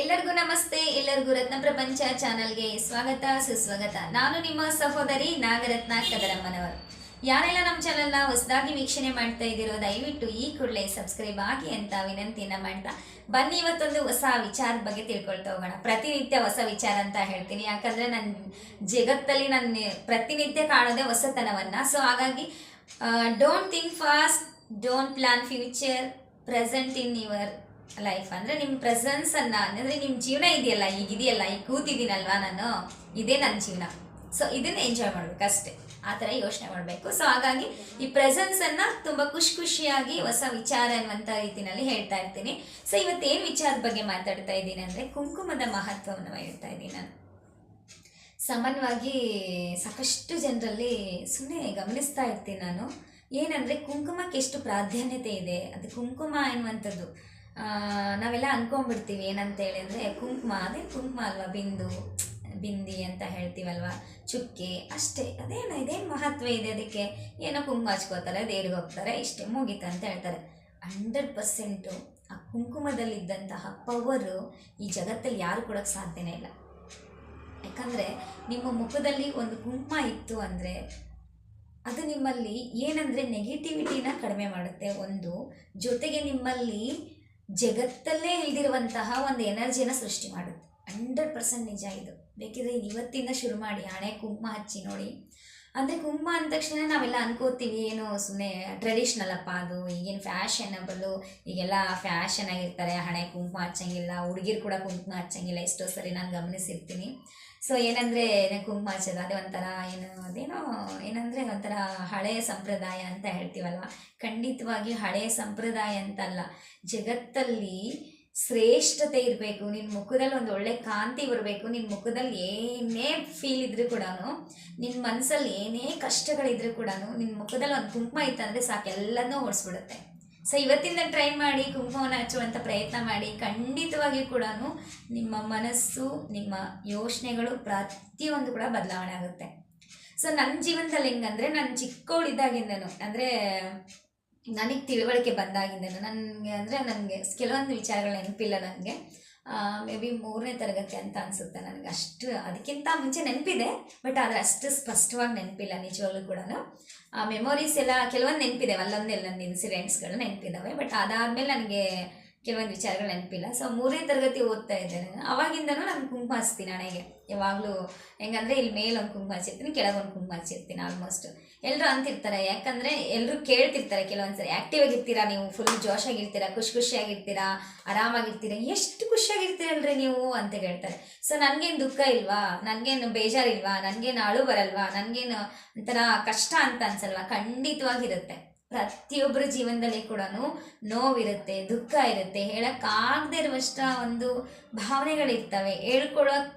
ಎಲ್ಲರಿಗೂ ನಮಸ್ತೆ, ಎಲ್ಲರಿಗೂ ರತ್ನ ಪ್ರಪಂಚ ಚಾನಲ್ಗೆ ಸ್ವಾಗತ, ಸುಸ್ವಾಗತ. ನಾನು ನಿಮ್ಮ ಸಹೋದರಿ ನಾಗರತ್ನ ಕದರಮ್ಮನವರು ಯಾರೆಲ್ಲ ನಮ್ಮ ಚಾನಲ್ನ ಹೊಸದಾಗಿ ವೀಕ್ಷಣೆ ಮಾಡ್ತಾ ಇದ್ದೀರೋ, ದಯವಿಟ್ಟು ಈ ಕೂಡಲೇ ಸಬ್ಸ್ಕ್ರೈಬ್ ಆಗಿ ಅಂತ ವಿನಂತಿಯನ್ನ ಮಾಡ್ತಾ ಬನ್ನಿ, ಇವತ್ತೊಂದು ಹೊಸ ವಿಚಾರದ ಬಗ್ಗೆ ತಿಳ್ಕೊಳ್ತಾ ಹೋಗೋಣ. ಪ್ರತಿನಿತ್ಯ ಹೊಸ ವಿಚಾರ ಅಂತ ಹೇಳ್ತೀನಿ. ಯಾಕಂದ್ರೆ ನನ್ನ ಜಗತ್ತಲ್ಲಿ ನನ್ನ ಪ್ರತಿನಿತ್ಯ ಕಾಣೋದೇ ಹೊಸತನವನ್ನ. ಸೊ ಹಾಗಾಗಿ don't think past don't plan future present in your life ಅಂದ್ರೆ ನಿಮ್ಮ ಪ್ರೆಸೆನ್ಸ್ ಅನ್ನ, ಅಂದ್ರೆ ನಿಮ್ಮ ಜೀವನ ಇದೆಯಲ್ಲ, ಈಗ ಇದೆಯಲ್ಲ, ಈಗ ಕೂತಿದ್ದೀನಲ್ವಾ ನಾನು? ಇದೇ ನನ್ನ ಜೀವನ. ಸೊ ಇದನ್ನ ಎಂಜಾಯ್ ಮಾಡ್ಬೇಕು ಅಷ್ಟೇ ಆ ಥರ ಯೋಚನೆ ಮಾಡಬೇಕು. ಸೊ ಹಾಗಾಗಿ ಈ ಪ್ರೆಸೆನ್ಸ್ ಅನ್ನ ತುಂಬಾ ಖುಷಿ ಖುಷಿಯಾಗಿ ಹೊಸ ವಿಚಾರ ಅನ್ನುವಂತ ರೀತಿನಲ್ಲಿ ಹೇಳ್ತಾ ಇರ್ತೀನಿ. ಸೊ ಇವತ್ತೇನು ವಿಚಾರದ ಬಗ್ಗೆ ಮಾತಾಡ್ತಾ ಇದ್ದೀನಿ ಅಂದ್ರೆ ಕುಂಕುಮದ ಮಹತ್ವವನ್ನು ಹೇಳ್ತಾ ಇದ್ದೀನಿ ನಾನು. ಸಾಮಾನ್ಯವಾಗಿ ಸಾಕಷ್ಟು ಜನರಲ್ಲಿ ಸುಮ್ಮನೆ ಗಮನಿಸ್ತಾ ಇರ್ತೀನಿ ನಾನು. ಏನಂದರೆ ಕುಂಕುಮಕ್ಕೆ ಎಷ್ಟು ಪ್ರಾಧಾನ್ಯತೆ ಇದೆ? ಅದು ಕುಂಕುಮ ಎನ್ನುವಂಥದ್ದು. ನಾವೆಲ್ಲ ಅನ್ಕೊಂಡ್ಬಿಡ್ತೀವಿ ಏನಂತ ಹೇಳಿದ್ರೆ ಕುಂಕುಮ, ಅದೇ ಕುಂಕುಮ ಅಲ್ವಾ, ಬಿಂದು, ಬಿಂದಿ ಅಂತ ಹೇಳ್ತೀವಲ್ವಾ, ಚುಕ್ಕೆ, ಅಷ್ಟೇ, ಅದೇನು, ಇದೇನು ಮಹತ್ವ ಇದೆ ಅದಕ್ಕೆ? ಏನೋ ಕುಂಕುಮ ಹಚ್ಕೋತಾರೆ ದೇವ್ರಿಗೆ ಹೋಗ್ತಾರೆ, ಇಷ್ಟೇ, ಮುಗೀತು ಅಂತ ಹೇಳ್ತಾರೆ. ಹಂಡ್ರೆಡ್ ಪರ್ಸೆಂಟು ಆ ಕುಂಕುಮದಲ್ಲಿದ್ದಂತಹ ಪವರು ಈ ಜಗತ್ತಲ್ಲಿ ಯಾರು ಕೊಡೋಕ್ಕೆ ಸಾಧ್ಯನೇ ಇಲ್ಲ. ಯಾಕಂದರೆ ನಿಮ್ಮ ಮುಖದಲ್ಲಿ ಒಂದು ಕುಂಕುಮ ಇತ್ತು ಅಂದರೆ ಅದು ನಿಮ್ಮಲ್ಲಿ ಏನಂದರೆ ನೆಗೆಟಿವಿಟಿನ ಕಡಿಮೆ ಮಾಡುತ್ತೆ. ಒಂದು ಜೊತೆಗೆ ನಿಮ್ಮಲ್ಲಿ ಜಗತ್ತಲ್ಲೇ ಇಲ್ದಿರುವಂತಹ ಒಂದು ಎನರ್ಜಿನ ಸೃಷ್ಟಿ ಮಾಡುತ್ತೆ. ಹಂಡ್ರೆಡ್ ಪರ್ಸೆಂಟ್ ನಿಜ ಇದು. ಬೇಕಿದ್ರೆ ಇವತ್ತಿಂದ ಶುರು ಮಾಡಿ ಹಣೆ ಕುಂಕುಮ ಹಚ್ಚಿ ನೋಡಿ. ಅಂದರೆ ಕುಂಕುಮ ಅಂದ ತಕ್ಷಣ ನಾವೆಲ್ಲ ಅನ್ಕೋತೀವಿ, ಏನು ಸುಮ್ಮನೆ ಟ್ರೆಡಿಷ್ನಲ್ ಅಪ್ಪ ಅದು, ಈಗಿನ ಫ್ಯಾಷನಬಲು ಈಗೆಲ್ಲ ಫ್ಯಾಷನ್ ಆಗಿರ್ತಾರೆ ಹಣೆ ಕುಂಕುಮ ಹಚ್ಚಂಗಿಲ್ಲ, ಹುಡುಗಿರು ಕೂಡ ಕುಂಕುಮ ಹಚ್ಚಂಗಿಲ್ಲ, ಎಷ್ಟೋ ಸರಿ ನಾನು ಗಮನಿಸಿರ್ತೀನಿ. ಸೊ ಏನಂದರೆ ಕುಂಕುಮ ಹಚ್ಚೋದು ಅದೇ ಒಂಥರ ಏನು, ಅದೇನೋ, ಏನಂದರೆ ಒಂಥರ ಹಳೆಯ ಸಂಪ್ರದಾಯ ಅಂತ ಹೇಳ್ತೀವಲ್ವ? ಖಂಡಿತವಾಗಿ ಹಳೆಯ ಸಂಪ್ರದಾಯ ಅಂತಲ್ಲ. ಜಗತ್ತಲ್ಲಿ ಶ್ರೇಷ್ಠತೆ ಇರಬೇಕು ನಿನ್ನ ಮುಖದಲ್ಲಿ ಒಂದು ಒಳ್ಳೆ ಕಾಂತಿ ಬರಬೇಕು ನಿನ್ನ ಮುಖದಲ್ಲಿ ಏನೇ ಫೀಲ್ ಇದ್ರೂ ಕೂಡ ನಿನ್ನ ಮನಸ್ಸಲ್ಲಿ ಏನೇ ಕಷ್ಟಗಳಿದ್ರೂ ಕೂಡ ನಿನ್ನ ಮುಖದಲ್ಲಿ ಒಂದು ಕುಂಕುಮ ಇತ್ತಂದರೆ ಸಾಕು ಎಲ್ಲನೂ ಓಡಿಸ್ಬಿಡುತ್ತೆ. ಸೊ ಇವತ್ತಿಂದ ಟ್ರೈ ಮಾಡಿ ಕುಂಕುಮವನ್ನು ಹಚ್ಚುವಂಥ ಪ್ರಯತ್ನ ಮಾಡಿ ಖಂಡಿತವಾಗಿಯೂ ಕೂಡ ನಿಮ್ಮ ಮನಸ್ಸು, ನಿಮ್ಮ ಯೋಚನೆಗಳು ಪ್ರತಿಯೊಂದು ಕೂಡ ಬದಲಾವಣೆ ಆಗುತ್ತೆ. ಸೊ ನನ್ನ ಜೀವನದಲ್ಲಿ ಹೆಂಗಂದ್ರೆ ನಾನು ಚಿಕ್ಕವಳಿದ್ದಾಗಿಂದನು ಅಂದರೆ ನನಗೆ ತಿಳುವಳಿಕೆ ಬಂದಾಗಿಂದನು, ನನಗೆ ಅಂದರೆ ನನಗೆ ಕೆಲವೊಂದು ವಿಚಾರಗಳು ನೆನಪಿಲ್ಲ ನನಗೆ ಮೇ ಬಿ ಮೂರನೇ ತರಗತಿ ಅಂತ ಅನಿಸುತ್ತೆ ನನಗೆ ಅಷ್ಟು, ಅದಕ್ಕಿಂತ ಮುಂಚೆ ನೆನಪಿದೆ ಬಟ್ ಆದರೆ ಅಷ್ಟು ಸ್ಪಷ್ಟವಾಗಿ ನೆನಪಿಲ್ಲ ನಿಜವಾಗ್ಲೂ ಕೂಡ ಮೆಮೊರೀಸ್ ಎಲ್ಲ, ಕೆಲವೊಂದು ನೆನಪಿದೆ ಅಲ್ಲೊಂದೆಲ್ಲ ನನ್ನ ಇನ್ಸಿಡೆಂಟ್ಸ್ಗಳು ನೆನಪಿದ್ದಾವೆ ಬಟ್ ಅದಾದಮೇಲೆ ನನಗೆ ಕೆಲವೊಂದು ವಿಚಾರಗಳು ನೆನಪಿಲ್ಲ. ಸೊ ಮೂರನೇ ತರಗತಿ ಓದ್ತಾ ಇದ್ದೇನೆ. ಅವಾಗಿಂದ ಅವಾಗಿಂದನೂ ನಾನು ಕುಂಕುಮ ಹಚ್ತೀನಿ ಹಣೆಗೆ ಯಾವಾಗಲೂ ಹೆಂಗಂದ್ರೆ ಇಲ್ಲಿ ಮೇಲೆ ಒಂದು ಕುಂಕುಮ ಹಚ್ಚಿರ್ತೀನಿ ಕೆಳಗೆ ಒಂದು ಕುಂಕುಮ ಹಚ್ಚಿರ್ತೀನಿ ಆಲ್ಮೋಸ್ಟ್ ಎಲ್ಲರೂ ಅಂತಿರ್ತಾರೆ. ಯಾಕಂದರೆ ಎಲ್ಲರೂ ಕೇಳ್ತಿರ್ತಾರೆ ಕೆಲವೊಂದ್ಸರಿ. ಆ್ಯಕ್ಟಿವ್ ಆಗಿರ್ತೀರಾ ನೀವು? ಫುಲ್ ಜೋಶಾಗಿರ್ತೀರಾ? ಖುಷಿ ಖುಷಿಯಾಗಿರ್ತೀರಾ? ಆರಾಮಾಗಿರ್ತೀರಾ? ಎಷ್ಟು ಖುಷಿಯಾಗಿರ್ತೀರಲ್ರಿ ನೀವು ಅಂತ ಕೇಳ್ತಾರೆ. ಸೊ ನನಗೇನು ದುಃಖ ಇಲ್ವಾ? ನನಗೇನು ಬೇಜಾರಿಲ್ವಾ ನನಗೇನು ಅಳು ಬರಲ್ವಾ? ನನಗೇನು ಒಂಥರ ಕಷ್ಟ ಅಂತ ಅನ್ಸಲ್ವಾ? ಖಂಡಿತವಾಗಿರುತ್ತೆ. ಪ್ರತಿಯೊಬ್ಬರ ಜೀವನದಲ್ಲಿ ಕೂಡ ನೋವಿರುತ್ತೆ, ದುಃಖ ಇರುತ್ತೆ. ಹೇಳೋಕ್ಕಾಗದೇ ಇರುವಷ್ಟ ಒಂದು ಭಾವನೆಗಳಿರ್ತವೆ. ಹೇಳ್ಕೊಳಕ್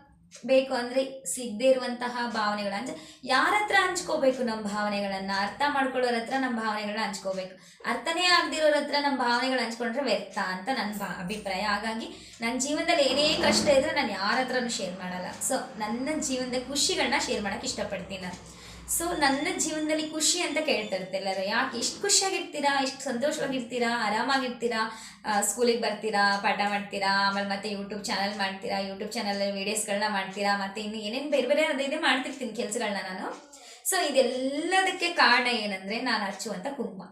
ಬೇಕು ಅಂದರೆ ಸಿಗದೇ ಇರುವಂತಹ ಭಾವನೆಗಳು. ಅಂದರೆ ಯಾರ ಹತ್ರ ಹಂಚ್ಕೋಬೇಕು ನಮ್ಮ ಭಾವನೆಗಳನ್ನು? ಅರ್ಥ ಮಾಡ್ಕೊಳ್ಳೋರ ಹತ್ರ ನಮ್ಮ ಭಾವನೆಗಳನ್ನ ಹಂಚ್ಕೋಬೇಕು. ಅರ್ಥನೇ ಆಗದಿರೋರ ಹತ್ರ ನಮ್ಮ ಭಾವನೆಗಳು ಹಂಚ್ಕೊಂಡ್ರೆ ವ್ಯರ್ಥ ಅಂತ ನನ್ನ ಅಭಿಪ್ರಾಯ. ಹಾಗಾಗಿ ನನ್ನ ಜೀವನದಲ್ಲಿ ಏನೇ ಕಷ್ಟ ಇದ್ರೆ ನಾನು ಯಾರ ಹತ್ರನೂ ಶೇರ್ ಮಾಡಲ್ಲ. ಸೊ ನನ್ನ ಜೀವನದ ಖುಷಿಗಳನ್ನ ಶೇರ್ ಮಾಡೋಕ್ಕೆ ಇಷ್ಟಪಡ್ತೀನಿ ನಾನು. ಸೊ ನನ್ನ ಜೀವನದಲ್ಲಿ ಖುಷಿ ಅಂತ ಕೇಳ್ತಾ ಇರುತ್ತೆ ಎಲ್ಲರೂ. ಯಾಕೆ ಎಷ್ಟು ಖುಷಿಯಾಗಿರ್ತೀರಾ ಎಷ್ಟು ಸಂತೋಷವಾಗಿರ್ತೀರಾ, ಆರಾಮಾಗಿರ್ತೀರಾ ಸ್ಕೂಲಿಗೆ ಬರ್ತೀರಾ, ಪಾಠ ಮಾಡ್ತೀರಾ, ಆಮೇಲೆ ಮತ್ತೆ ಯೂಟ್ಯೂಬ್ ಚಾನಲ್ ಮಾಡ್ತೀರಾ ಯೂಟ್ಯೂಬ್ ಚಾನಲಲ್ಲಿ ವೀಡಿಯೋಸ್ಗಳನ್ನ ಮಾಡ್ತೀರಾ, ಮತ್ತೆ ಇನ್ನು ಏನೇನು ಬೇರೆ ಬೇರೆ ಅದೇ ಮಾಡ್ತಿರ್ತೀನಿ ಕೆಲಸಗಳನ್ನ ನಾನು. ಸೊ ಇದೆಲ್ಲದಕ್ಕೆ ಕಾರಣ ಏನಂದರೆ ನಾನು ಹಚ್ಚುವಂಥ ಕುಂಕುಮ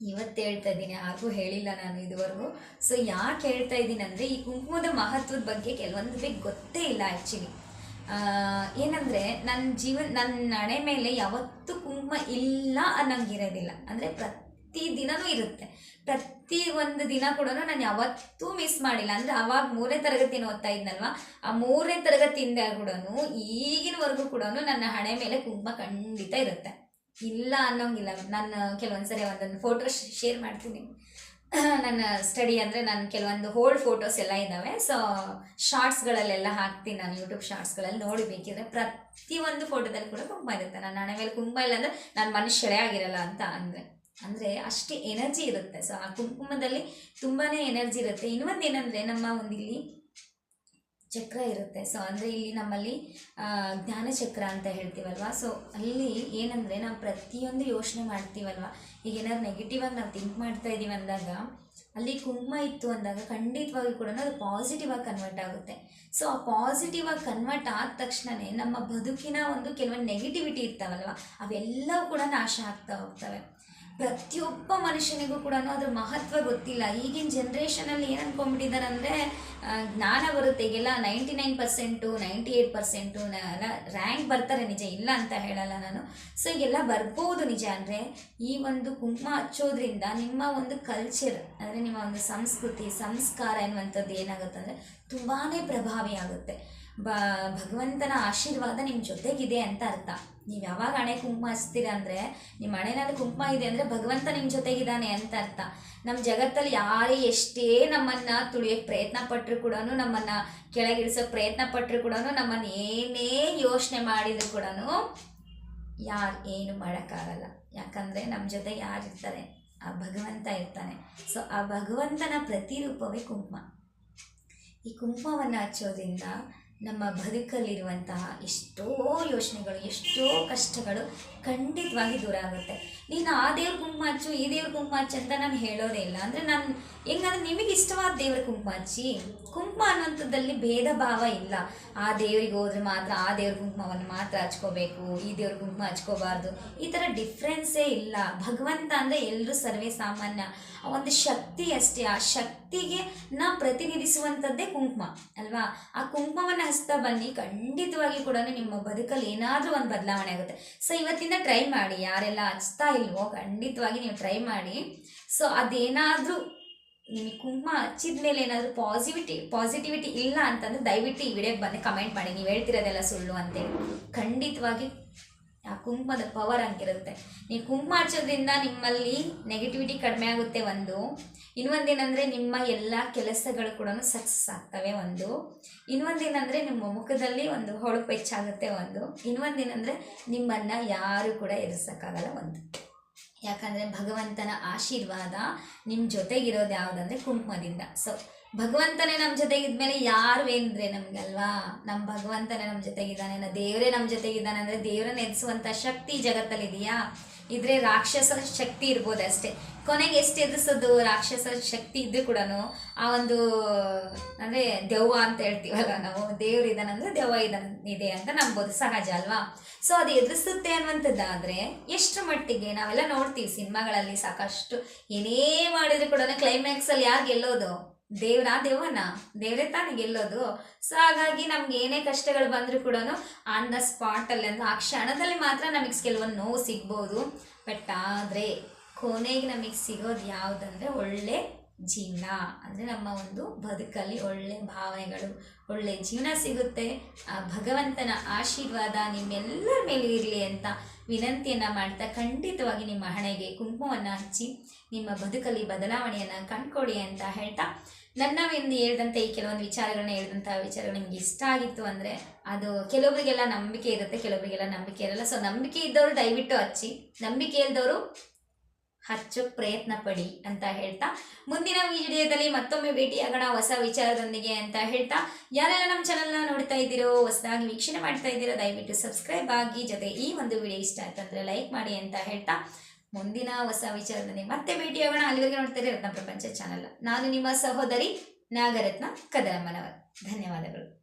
ಇವತ್ತು ಹೇಳ್ತಾ ಇದ್ದೀನಿ, ಯಾರಿಗೂ ಹೇಳಿಲ್ಲ ನಾನು ಇದುವರೆಗೂ. ಸೊ ಯಾಕೆ ಹೇಳ್ತಾ ಇದ್ದೀನಿ ಅಂದರೆ ಈ ಕುಂಕುಮದ ಮಹತ್ವದ ಬಗ್ಗೆ ಕೆಲವೊಂದು ಬೇಗ ಗೊತ್ತೇ ಇಲ್ಲ ಆ್ಯಕ್ಚುಲಿ ಏನಂದರೆ ನನ್ನ ಜೀವನ ನನ್ನ ಹಣೆ ಮೇಲೆ ಯಾವತ್ತೂ ಕುಂಕುಮ ಇಲ್ಲ ಅನ್ನಂಗಿರೋದಿಲ್ಲ. ಅಂದರೆ ಪ್ರತಿ ದಿನವೂ ಇರುತ್ತೆ. ಪ್ರತಿ ಒಂದು ದಿನ ಕೂಡ ನಾನು ಯಾವತ್ತೂ ಮಿಸ್ ಮಾಡಿಲ್ಲ. ಅಂದರೆ ಅವಾಗ ಮೂರನೇ ತರಗತಿನ ಓದ್ತಾ ಇದ್ನಲ್ವಾ? ಆ ಮೂರನೇ ತರಗತಿಯಿಂದ ಕೂಡ ಈಗಿನವರೆಗೂ ಕೂಡ ನನ್ನ ಹಣೆ ಮೇಲೆ ಕುಂಕುಮ ಖಂಡಿತ ಇರುತ್ತೆ. ಇಲ್ಲ ಅನ್ನೋಂಗಿಲ್ಲ. ನಾನು ಕೆಲವೊಂದ್ಸರಿ ಒಂದೊಂದು ಫೋಟೋ ಶೇರ್ ಮಾಡ್ತೀನಿ. ನನ್ನ ಸ್ಟಡಿ ಅಂದರೆ ನಾನು ಕೆಲವೊಂದು ಹೋಲ್ಡ್ ಫೋಟೋಸ್ ಎಲ್ಲ ಇದ್ದಾವೆ. ಸೊ ಶಾರ್ಟ್ಸ್ಗಳಲ್ಲೆಲ್ಲ ಹಾಕ್ತೀನಿ ನಾನು ಯೂಟ್ಯೂಬ್ ಶಾರ್ಟ್ಸ್ಗಳಲ್ಲಿ ನೋಡಿ ಬೇಕಿದ್ರೆ ಪ್ರತಿಯೊಂದು ಫೋಟೋದಲ್ಲಿ ಕೂಡ ಕುಂಕುಮ ಇರುತ್ತೆ. ನನ್ನ ಹಣೆ ಮೇಲೆ ಕುಂಕುಮ ಇಲ್ಲ ಅಂದರೆ ನಾನು ಮನುಷ್ಯರೇ ಆಗಿರಲ್ಲ ಅಂತ ಅಂದರೆ ಅಂದರೆ ಅಷ್ಟೇ ಎನರ್ಜಿ ಇರುತ್ತೆ. ಸೊ ಆ ಕುಂಕುಮದಲ್ಲಿ ತುಂಬಾ ಎನರ್ಜಿ ಇರುತ್ತೆ. ಇನ್ನೊಂದು ಏನಂದರೆ ನಮ್ಮ ಒಂದು ಇಲ್ಲಿ ಚಕ್ರ ಇರುತ್ತೆ. ಸೊ ಅಂದರೆ ಇಲ್ಲಿ ನಮ್ಮಲ್ಲಿ ಜ್ಞಾನಚಕ್ರ ಜ್ಞಾನ ಚಕ್ರ ಅಂತ ಹೇಳ್ತೀವಲ್ವ? ಸೊ ಅಲ್ಲಿ ಏನಂದರೆ ನಾವು ಪ್ರತಿಯೊಂದು ಯೋಚನೆ ಮಾಡ್ತೀವಲ್ವ? ಈಗ ಏನಾದ್ರು ನೆಗೆಟಿವ್ ಆಗಿ ನಾವು ಥಿಂಕ್ ಮಾಡ್ತಾ ಇದ್ದೀವಿ ಅಂದಾಗ, ಅಲ್ಲಿ ಕುಂಕುಮ ಇತ್ತು ಅಂದಾಗ ಖಂಡಿತವಾಗಿ ಕೂಡ ಅದು ಪಾಸಿಟಿವ್ ಆಗಿ ಕನ್ವರ್ಟ್ ಆಗುತ್ತೆ. ಸೊ ಆ ಪಾಸಿಟಿವ್ ಆಗಿ ಕನ್ವರ್ಟ್ ಆದ ತಕ್ಷಣವೇ ನಮ್ಮ ಬದುಕಿನ ಒಂದು ಕೆಲವೊಂದು ನೆಗೆಟಿವಿಟಿ ಇರ್ತಾವಲ್ವ? ಅವೆಲ್ಲವೂ ಕೂಡ ನಾಶ ಆಗ್ತಾ ಹೋಗ್ತವೆ. ಪ್ರತಿಯೊಬ್ಬ ಮನುಷ್ಯನಿಗೂ ಕೂಡ ಅದ್ರ ಮಹತ್ವ ಗೊತ್ತಿಲ್ಲ. ಈಗಿನ ಜನ್ರೇಷನಲ್ಲಿ ಏನು ಅನ್ಕೊಂಡ್ಬಿಟ್ಟಿದ್ದಾರೆ ಅಂದರೆ ಜ್ಞಾನ ಬರುತ್ತೆ. ಈಗೆಲ್ಲ ninety nine percent ninety eight percent rank ಬರ್ತಾರೆ ನಿಜ. ಇಲ್ಲ ಅಂತ ಹೇಳಲ್ಲ ನಾನು. ಸೊ ಈಗೆಲ್ಲ ಬರ್ಬೋದು ನಿಜ ಅಂದರೆ, ಈ ಒಂದು ಕುಂಕುಮ ಹಚ್ಚೋದ್ರಿಂದ ನಿಮ್ಮ ಒಂದು ಕಲ್ಚರ್ ಅಂದರೆ ನಿಮ್ಮ ಒಂದು ಸಂಸ್ಕೃತಿ, ಸಂಸ್ಕಾರ ಎನ್ನುವಂಥದ್ದು ಏನಾಗುತ್ತೆ ಅಂದರೆ ತುಂಬಾ ಪ್ರಭಾವಿ ಆಗುತ್ತೆ. ಬ, ಭಗವಂತನ ಆಶೀರ್ವಾದ ನಿಮ್ಮ ಜೊತೆಗಿದೆ ಅಂತ ಅರ್ಥ. ನೀವು ಯಾವಾಗ ಹಣೆ ಕುಂಕುಮ ಹಚ್ತೀರ ಅಂದರೆ ನಿಮ್ಮ ಹಣೆನಲ್ಲಿ ಕುಂಕುಮ ಇದೆ ಅಂದರೆ ಭಗವಂತ ನಿಮ್ಮ ಜೊತೆಗಿದ್ದಾನೆ ಅಂತ ಅರ್ಥ. ನಮ್ಮ ಜಗತ್ತಲ್ಲಿ ಯಾರೇ ಎಷ್ಟೇ ನಮ್ಮನ್ನು ತುಳಿಯೋಕ್ಕೆ ಪ್ರಯತ್ನ ಪಟ್ಟರು ಕೂಡ ನಮ್ಮನ್ನು ಕೆಳಗಿಳಿಸೋಕೆ ಪ್ರಯತ್ನ ಪಟ್ಟರು ಕೂಡ ನಮ್ಮನ್ನು ಏನೇ ಯೋಚನೆ ಮಾಡಿದ್ರು ಕೂಡ ಯಾರು ಏನು ಮಾಡೋಕ್ಕಾಗಲ್ಲ. ಯಾಕಂದರೆ ನಮ್ಮ ಜೊತೆ ಯಾರು ಇರ್ತಾರೆ ಆ ಭಗವಂತ ಇರ್ತಾನೆ. ಸೊ ಆ ಭಗವಂತನ ಪ್ರತಿರೂಪವೇ ಕುಂಕುಮ. ಈ ಕುಂಕುಮವನ್ನು ಹಚ್ಚೋದ್ರಿಂದ ನಮ್ಮ ಬದುಕಲ್ಲಿರುವಂತಹ ಎಷ್ಟೋ ಯೋಚನೆಗಳು, ಎಷ್ಟೋ ಕಷ್ಟಗಳು ಖಂಡಿತವಾಗಿ ದೂರ ಆಗುತ್ತೆ. ನೀನು ಆ ದೇವ್ರ ಕುಂಕುಮ ಹಚ್ಚು, ಈ ದೇವ್ರ ಕುಂಕುಮ ಹಚ್ಚು ಅಂತ ನಾನು ಹೇಳೋದೇ ಇಲ್ಲ. ಅಂದರೆ ನಾನು, ಹೆಂಗಂದ್ರೆ ನಿಮಗೆ ಇಷ್ಟವಾದ ದೇವ್ರ ಕುಂಕುಮ ಹಚ್ಚಿ ಕುಂಕುಮ ಅನ್ನೋಂಥದ್ದಲ್ಲಿ ಭೇದ ಭಾವ ಇಲ್ಲ. ಆ ದೇವ್ರಿಗೆ ಹೋದ್ರೆ ಮಾತ್ರ ಆ ದೇವ್ರ ಕುಂಕುಮವನ್ನು ಮಾತ್ರ ಹಚ್ಕೋಬೇಕು, ಈ ದೇವ್ರ ಕುಂಕುಮ ಹಚ್ಕೋಬಾರ್ದು. ಈ ಥರ ಡಿಫ್ರೆನ್ಸೇ ಇಲ್ಲ. ಭಗವಂತ ಅಂದರೆ ಎಲ್ಲರೂ ಸರ್ವೇ ಸಾಮಾನ್ಯ. ಆ ಒಂದು ಶಕ್ತಿ ಅಷ್ಟೇ, ಆ ಶಕ್ತಿಗೆ ನ ಪ್ರತಿನಿಧಿಸುವಂಥದ್ದೇ ಕುಂಕುಮ, ಅಲ್ವಾ? ಆ ಕುಂಕುಮವನ್ನು ಹಚ್ತಾ ಬನ್ನಿ. ಖಂಡಿತವಾಗಿ ಕೂಡ ನಿಮ್ಮ ಬದುಕಲ್ಲಿ ಏನಾದರೂ ಒಂದು ಬದಲಾವಣೆ ಆಗುತ್ತೆ. ಸೊ ಇವತ್ತಿಂದ ಟ್ರೈ ಮಾಡಿ. ಯಾರೆಲ್ಲ ಹಚ್ತಾ ಇಲ್ವೋ, ಖಂಡಿತವಾಗಿ ನೀವು ಟ್ರೈ ಮಾಡಿ. ಸೊ ಅದೇನಾದರೂ ನಿಮಗೆ ಕುಂಕುಮ ಹಚ್ಚಿದ ಮೇಲೆ ಏನಾದರೂ ಪಾಸಿಟಿವಿಟಿ ಪಾಸಿಟಿವಿಟಿ ಇಲ್ಲ ಅಂತಂದ್ರೆ ದಯವಿಟ್ಟು ಈ ವಿಡಿಯೋಗೆ ಬಂದು ಕಮೆಂಟ್ ಮಾಡಿ. ನೀವು ಹೇಳ್ತಿರೋದೆಲ್ಲ ಸುಳ್ಳು ಅಂತೇಳಿ. ಖಂಡಿತವಾಗಿ ಆ ಕುಂಕುಮದ ಪವರ್ ಅಂತಿರುತ್ತೆ ನೀವು ಕುಂಕುಮ ಹಚ್ಚೋದ್ರಿಂದ ನಿಮ್ಮಲ್ಲಿ ನೆಗೆಟಿವಿಟಿ ಕಡಿಮೆ ಆಗುತ್ತೆ ಒಂದು. ಇನ್ನೊಂದೇನೆಂದರೆ ನಿಮ್ಮ ಎಲ್ಲ ಕೆಲಸಗಳು ಕೂಡ ಸಕ್ಸಸ್ ಆಗ್ತವೆ ಒಂದು. ಇನ್ನೊಂದೇನೆಂದರೆ ನಿಮ್ಮ ಮುಖದಲ್ಲಿ ಒಂದು ಹೊಳಪು ಹೆಚ್ಚಾಗುತ್ತೆ ಒಂದು. ಇನ್ನೊಂದೇನೆಂದರೆ ನಿಮ್ಮನ್ನು ಯಾರು ಕೂಡ ಎದುರಿಸೋಕ್ಕಾಗಲ್ಲ ಒಂದು. ಯಾಕಂದರೆ ಭಗವಂತನ ಆಶೀರ್ವಾದ ನಿಮ್ಮ ಜೊತೆಗಿರೋದು ಯಾವುದಂದ್ರೆ ಕುಂಕುಮದಿಂದ. ಸೊ ಭಗವಂತನೇ ನಮ್ಮ ಜೊತೆಗಿದ್ಮೇಲೆ ಯಾರು ಏನಿದ್ರೆ ನಮಗಲ್ವಾ? ನಮ್ಮ ಭಗವಂತನೇ ನಮ್ಮ ಜೊತೆಗಿದ್ದಾನೆ ದೇವರೇ ನಮ್ಮ ಜೊತೆಗಿದ್ದಾನೆ ಅಂದರೆ ದೇವರನ್ನ ಎದುರಿಸುವಂಥ ಶಕ್ತಿ ಜಗತ್ತಲ್ಲಿದೆಯಾ? ಇದ್ರೆ ರಾಕ್ಷಸರ ಶಕ್ತಿ ಇರ್ಬೋದು ಅಷ್ಟೇ. ಕೊನೆಗೆ ಎಷ್ಟು ಎದುರಿಸೋದು ರಾಕ್ಷಸರ ಶಕ್ತಿ ಇದ್ರೂ ಕೂಡ ಆ ಒಂದು, ಅಂದರೆ ದೆವ್ವ ಅಂತ ಹೇಳ್ತೀವಲ್ಲ ನಾವು, ದೇವ್ರು ಇದ್ದಾನಂದ್ರೆ ದೆವ್ವ ಇದನ್ ಇದೆ ಅಂತ ನಂಬೋದು, ಸಹಜ ಅಲ್ವಾ? ಸೊ ಅದು ಎದುರಿಸುತ್ತೆ ಅನ್ನುವಂಥದ್ದಾದರೆ ಎಷ್ಟು ಮಟ್ಟಿಗೆ ನಾವೆಲ್ಲ ನೋಡ್ತೀವಿ ಸಿನಿಮಾಗಳಲ್ಲಿ ಸಾಕಷ್ಟು ಏನೇ ಮಾಡಿದ್ರು ಕೂಡ ಕ್ಲೈಮ್ಯಾಕ್ಸಲ್ಲಿ ಯಾರು ಗೆಲ್ಲೋದು? ದೇವ್ರಾ ದೇವನ? ದೇವ್ರೇ ತಾನೇ ಗೆಲ್ಲೋದು. ಸೊ ಹಾಗಾಗಿ ನಮ್ಗೆ ಏನೇ ಕಷ್ಟಗಳು ಬಂದರೂ ಕೂಡ ಆನ್ ದ ಸ್ಪಾಟಲ್ಲಿ ಅಂದ್ರೆ ಆ ಕ್ಷಣದಲ್ಲಿ ಮಾತ್ರ ನಮಗೆ ಕೆಲವೊಂದು ನೋವು ಸಿಗ್ಬೋದು. ಬಟ್ ಆದ್ರೆ, ಕೊನೆಗೆ ನಮಗೆ ಸಿಗೋದು ಯಾವುದಂದ್ರೆ ಒಳ್ಳೆ ಜೀವನ. ಅಂದರೆ ನಮ್ಮ ಒಂದು ಬದುಕಲ್ಲಿ ಒಳ್ಳೆ ಭಾವನೆಗಳು, ಒಳ್ಳೆ ಜೀವನ ಸಿಗುತ್ತೆ. ಆ ಭಗವಂತನ ಆಶೀರ್ವಾದ ನಿಮ್ಮೆಲ್ಲರ ಮೇಲೆ ಇರಲಿ ಅಂತ ವಿನಂತಿಯನ್ನು ಮಾಡ್ತಾ ಖಂಡಿತವಾಗಿ ನಿಮ್ಮ ಹಣೆಗೆ ಕುಂಕುಮವನ್ನು ಹಚ್ಚಿ, ನಿಮ್ಮ ಬದುಕಲ್ಲಿ ಬದಲಾವಣೆಯನ್ನು ಕಂಡುಕೊಡಿ ಅಂತ ಹೇಳ್ತಾ ನನ್ನ ಎಂದು ಹೇಳಿದಂಥ ಈ ಕೆಲವೊಂದು ವಿಚಾರಗಳನ್ನ ಹೇಳಿದಂಥ ವಿಚಾರಗಳು ನಿಮ್ಗೆ ಇಷ್ಟ ಆಗಿತ್ತು ಅಂದರೆ ಅದು ಕೆಲವೊಬ್ಬರಿಗೆಲ್ಲ ನಂಬಿಕೆ ಇರುತ್ತೆ ಕೆಲವೊಬ್ಬರಿಗೆಲ್ಲ ನಂಬಿಕೆ ಇರಲ್ಲ. ಸೊ ನಂಬಿಕೆ ಇದ್ದವರು ದಯವಿಟ್ಟು ಹಚ್ಚಿ, ನಂಬಿಕೆ ಇಲ್ದವರು ಹಚ್ಚೋಕ್ ಪ್ರಯತ್ನ ಪಡಿ ಅಂತ ಹೇಳ್ತಾ, ಮುಂದಿನ ವಿಡಿಯೋದಲ್ಲಿ ಮತ್ತೊಮ್ಮೆ ಭೇಟಿಯಾಗೋಣ ಹೊಸ ವಿಚಾರದೊಂದಿಗೆ ಅಂತ ಹೇಳ್ತಾ, ಯಾರೆಲ್ಲ ನಮ್ಮ ಚಾನಲ್ನ ನೋಡ್ತಾ ಇದ್ದೀರೋ, ಹೊಸದಾಗಿ ವೀಕ್ಷಣೆ ಮಾಡ್ತಾ ಇದ್ದೀರೋ, ದಯವಿಟ್ಟು ಸಬ್ಸ್ಕ್ರೈಬ್ ಆಗಿ, ಜೊತೆ ಈ ಒಂದು ವಿಡಿಯೋ ಇಷ್ಟ ಆಯ್ತಂದ್ರೆ ಲೈಕ್ ಮಾಡಿ ಅಂತ ಹೇಳ್ತಾ ಮುಂದಿನ ಹೊಸ ವಿಚಾರದಲ್ಲಿ ಮತ್ತೆ ಭೇಟಿಯಾಗೋಣ. ಅಲ್ಲಿವರೆಗೆ ನೋಡ್ತಾರೆ ರತ್ನ ಪ್ರಪಂಚ ಚಾನಲ್ ನಾನು ನಿಮ್ಮ ಸಹೋದರಿ ನಾಗರತ್ನ ಕದರಮ್ಮನವರ್ ಧನ್ಯವಾದಗಳು.